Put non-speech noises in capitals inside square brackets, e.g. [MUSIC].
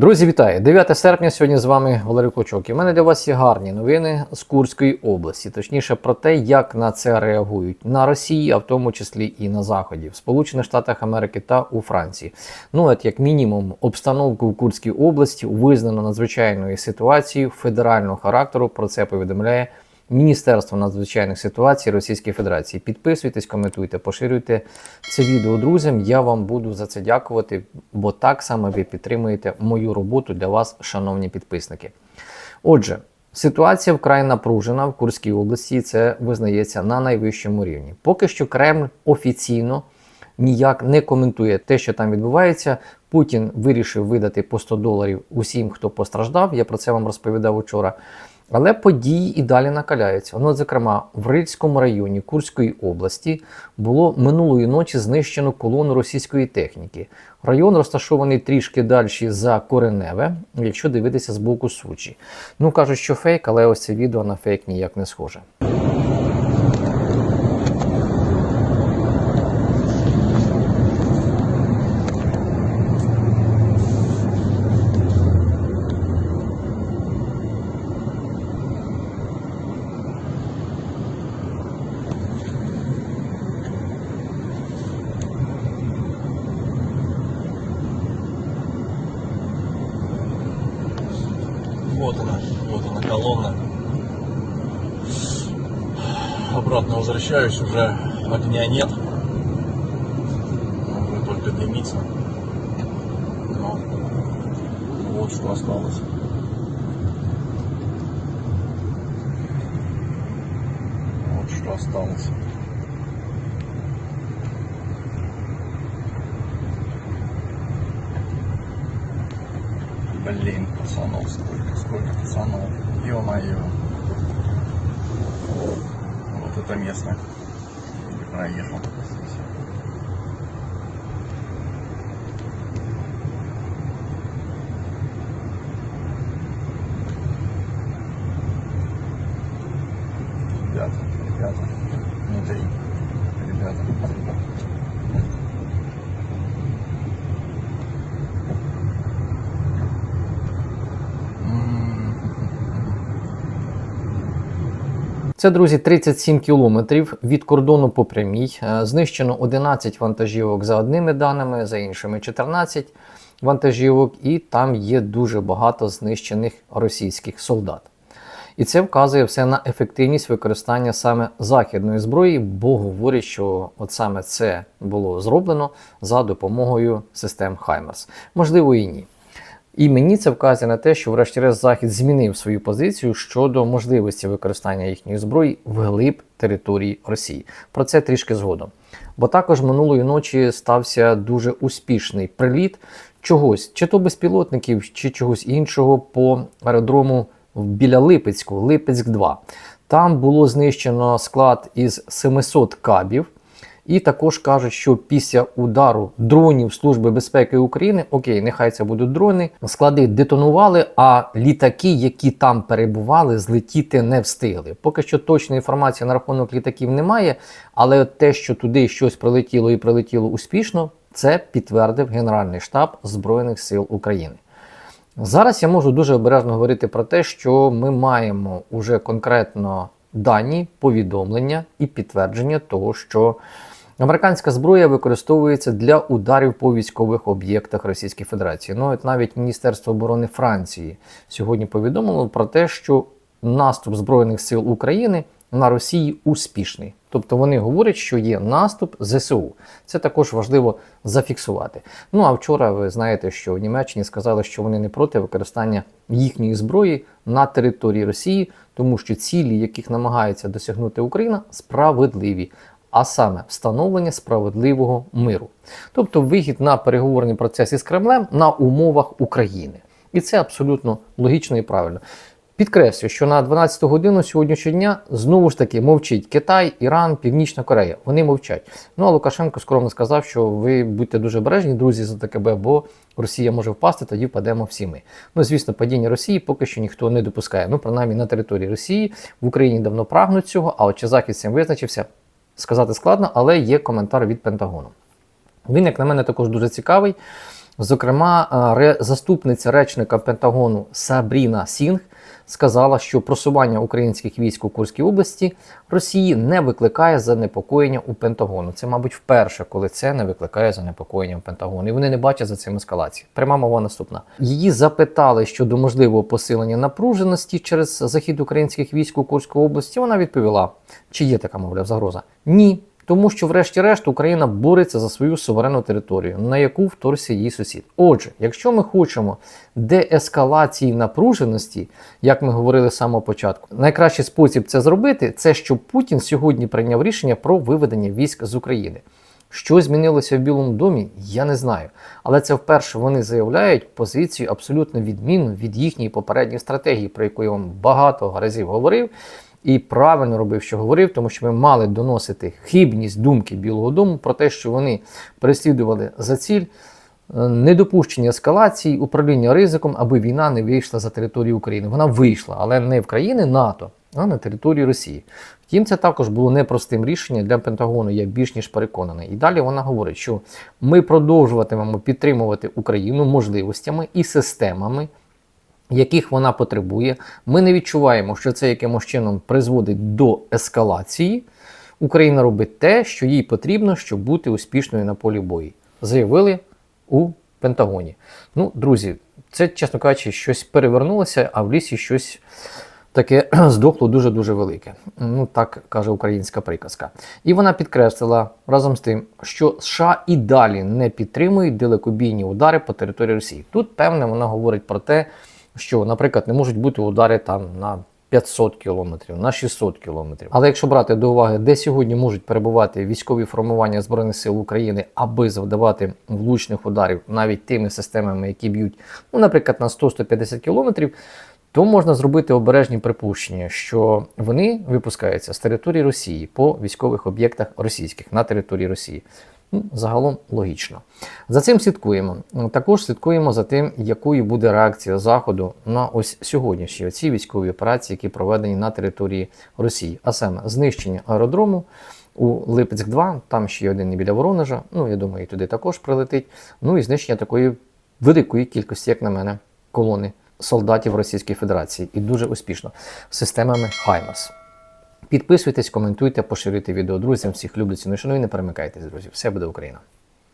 Друзі, вітаю! 9 серпня. Сьогодні з вами Валерій Клочок. І в мене для вас є гарні новини з Курської області, точніше про те, як на це реагують на Росії, а в тому числі і на Заході, в Сполучених Штатах Америки та у Франції. Ну, от як мінімум, обстановку в Курській області визнано надзвичайною ситуацією федерального характеру. Про це повідомляє. Міністерство надзвичайних ситуацій Російської Федерації. Підписуйтесь, коментуйте, поширюйте це відео друзям. Я вам буду за це дякувати, бо так саме ви підтримуєте мою роботу для вас, шановні підписники. Отже, ситуація вкрай напружена в Курській області. Це визнається на найвищому рівні. Поки що Кремль офіційно ніяк не коментує те, що там відбувається. Путін вирішив видати по 100 доларів усім, хто постраждав. Я про це вам розповідав учора. Але події і далі накаляються. Воно, зокрема, в Рильському районі Курської області було минулої ночі знищено колону російської техніки. Район розташований трішки далі за Кореневе, якщо дивитися з боку Сучі. Ну кажуть, що фейк, але ось це відео на фейк ніяк не схоже. Вот она, вот она колонна. Обратно возвращаюсь, уже огня нет. Уже только дымится. Но вот что осталось. Вот что осталось. Блин, пацанов сколько, сколько пацанов. Ё-моё. Вот это место. Не проехал. Це, друзі, 37 кілометрів від кордону по прямій. Е, Знищено 11 вантажівок за одними даними, за іншими 14 вантажівок, і там є дуже багато знищених російських солдат. І це вказує все на ефективність використання саме західної зброї, бо говорять, що от саме це було зроблено за допомогою систем Хаймерс. Можливо, і ні. І мені це вказує на те, що врешті-решт Захід змінив свою позицію щодо можливості використання їхньої зброї вглиб території Росії. Про це трішки згодом. Бо також минулої ночі стався дуже успішний приліт чогось, чи то безпілотників, чи чогось іншого по аеродрому біля Липецьку, Липецьк 2. Там було знищено склад із 700 кабів. І також кажуть, що після удару дронів Служби безпеки України, окей, нехай це будуть дрони, склади детонували, а літаки, які там перебували, злетіти не встигли. Поки що точної інформації на рахунок літаків немає, але те, що туди щось прилетіло і прилетіло успішно, це підтвердив Генеральний штаб Збройних сил України. Зараз я можу дуже обережно говорити про те, що ми маємо уже конкретно дані, повідомлення і підтвердження того, що американська зброя використовується для ударів по військових об'єктах Російської Федерації. Ну, от навіть Міністерство оборони Франції сьогодні повідомило про те, що наступ Збройних сил України на Росії успішний. Тобто вони говорять, що є наступ ЗСУ. Це також важливо зафіксувати. Ну а вчора ви знаєте, що в Німеччині сказали, що вони не проти використання їхньої зброї на території Росії, тому що цілі, яких намагається досягнути Україна, справедливі. А саме встановлення справедливого миру, тобто вихід на переговорний процес із Кремлем на умовах України, і це абсолютно логічно і правильно. Підкреслюю, що на 12 годину сьогоднішнього дня знову ж таки мовчить Китай, Іран, Північна Корея. Вони мовчать. Ну а Лукашенко скромно сказав, що ви будьте дуже обережні, друзі, за ТКБ, бо Росія може впасти, тоді впадемо всі ми. Ну, звісно, падіння Росії поки що ніхто не допускає. Ну, принаймні на території Росії в Україні давно прагнуть цього. А от чи Захід цим визначився, сказати складно, але є коментар від Пентагону. Він, як на мене, також дуже цікавий. Зокрема, е, заступниця речника Пентагону Сабріна Сінг сказала, що просування українських військ у Курській області Росії не викликає занепокоєння у Пентагону. Це, мабуть, вперше, коли це не викликає занепокоєння у Пентагону. І вони не бачать за цим ескалації. Пряма мова наступна. Її запитали щодо можливого посилення напруженості через захід українських військ у Курську області. Вона відповіла, чи є така, мовляв, загроза? Ні. Тому що, врешті-решт, Україна бореться за свою суверенну територію, на яку вторгся її сусід. Отже, якщо ми хочемо деескалації напруженості, як ми говорили з самого початку, найкращий спосіб це зробити, це щоб Путін сьогодні прийняв рішення про виведення військ з України. Що змінилося в Білому домі, я не знаю. Але це вперше вони заявляють позицію абсолютно відмінну від їхньої попередньої стратегії, про яку я вам багато разів говорив. І правильно робив, що говорив, тому що ми мали доносити хибність думки Білого Дому про те, що вони переслідували за ціль е, недопущення ескалації, управління ризиком, аби війна не вийшла за територію України. Вона вийшла, але не в країни НАТО, а на територію Росії. Втім, це також було непростим рішенням для Пентагону, я більш ніж переконаний. І далі вона говорить, що ми продовжуватимемо підтримувати Україну можливостями і системами, яких вона потребує. Ми не відчуваємо, що це якимось чином призводить до ескалації. Україна робить те, що їй потрібно, щоб бути успішною на полі бою. Заявили у Пентагоні. Ну, друзі, це, чесно кажучи, щось перевернулося, а в лісі щось таке [CLEARS THROAT] здохло дуже-дуже велике. Ну, так каже українська приказка. І вона підкреслила разом з тим, що США і далі не підтримують далекобійні удари по території Росії. Тут, певне, вона говорить про те, що, наприклад, не можуть бути удари там на 500 кілометрів, на 600 кілометрів. Але якщо брати до уваги, де сьогодні можуть перебувати військові формування Збройних сил України, аби завдавати влучних ударів навіть тими системами, які б'ють, ну, наприклад, на 100-150 кілометрів, то можна зробити обережні припущення, що вони випускаються з території Росії по військових об'єктах російських на території Росії. Ну, загалом логічно. За цим слідкуємо. Також слідкуємо за тим, якою буде реакція Заходу на ось сьогоднішні ці військові операції, які проведені на території Росії, а саме знищення аеродрому у Липецьк 2 там ще є один біля Воронежа. Ну я думаю, і туди також прилетить. Ну і знищення такої великої кількості, як на мене, колони солдатів Російської Федерації, і дуже успішно системами Хаймерс. Підписуйтесь, коментуйте, поширюйте відео друзям. Всіх люблю, ціну шаную, не перемикайтесь, друзі. Все буде Україна!